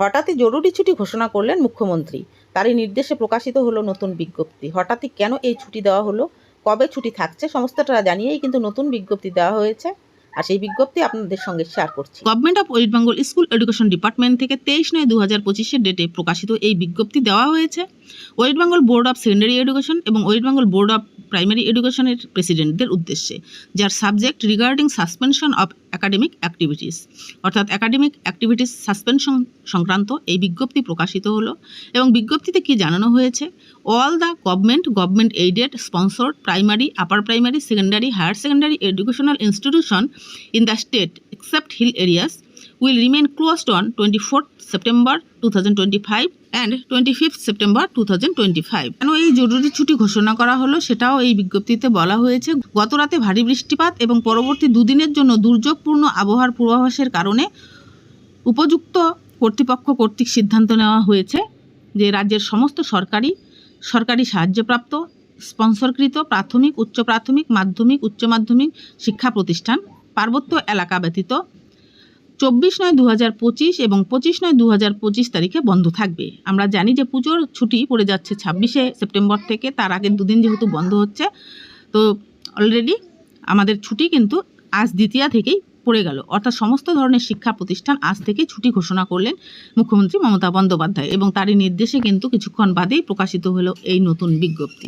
হঠাৎই জরুরি ছুটি ঘোষণা করলেন মুখ্যমন্ত্রী। তারই নির্দেশে প্রকাশিত হলো নতুন বিজ্ঞপ্তি। হঠাৎই কেন এই ছুটি দেওয়া হলো? কবে ছুটি থাকছে? সমস্তটা জানিয়েই কিন্তু নতুন বিজ্ঞপ্তি দেওয়া হয়েছে। আর সেই বিজ্ঞপ্তি আপনাদের সঙ্গে শেয়ার করছি। Government of West Bengal school education department থেকে তেইশ নয় দু হাজার পঁচিশের ডেটে প্রকাশিত এই বিজ্ঞপ্তি দেওয়া হয়েছে। West Bengal board of secondary education এবং West Bengal board of primary এডুকেশনের প্রেসিডেন্টদের উদ্দেশ্যে, যার subject regarding suspension of academic activities অর্থাৎ একাডেমিক অ্যাক্টিভিটিস সাসপেনশন সংক্রান্ত এই বিজ্ঞপ্তি প্রকাশিত হলো এবং বিজ্ঞপ্তিতে কি জানানো হয়েছে? All the government government aided sponsored primary upper primary secondary higher secondary educational institution in the state except hill areas will remain closed on 24th September 2025 and 25th September 2025 কেন এই জরুরি ছুটি ঘোষণা করা হলো সেটাও এই বিজ্ঞপ্তিতে বলা হয়েছে। গত রাতে ভারী বৃষ্টিপাত এবং পরবর্তী দুদিনের জন্য দুর্যোগপূর্ণ আবহাওয়ার পূর্বাভাসের কারণে উপযুক্ত কর্তৃপক্ষ কর্তৃক সিদ্ধান্ত নেওয়া হয়েছে যে রাজ্যের সমস্ত সরকারি সরকারি সাহায্যপ্রাপ্ত, স্পন্সরকৃত প্রাথমিক, উচ্চ প্রাথমিক, মাধ্যমিক, উচ্চ মাধ্যমিক শিক্ষা প্রতিষ্ঠান, পার্বত্য এলাকা ব্যতীত চব্বিশ নয় দু হাজার পঁচিশ এবং পঁচিশ নয় দু হাজার পঁচিশ তারিখে বন্ধ থাকবে। আমরা জানি যে পুজোর ছুটি পড়ে যাচ্ছে ছাব্বিশে সেপ্টেম্বর থেকে, তার আগের দুদিন যেহেতু বন্ধ হচ্ছে, তো অলরেডি আমাদের ছুটি কিন্তু আজ দ্বিতীয়া থেকেই পড়ে গেল। অর্থাৎ সমস্ত ধরনের শিক্ষা প্রতিষ্ঠান আজ থেকে ছুটি ঘোষণা করলেন মুখ্যমন্ত্রী মমতা বন্দ্যোপাধ্যায় এবং তারই নির্দেশে কিন্তু কিছুক্ষণ বাদেই প্রকাশিত হলো এই নতুন বিজ্ঞপ্তি।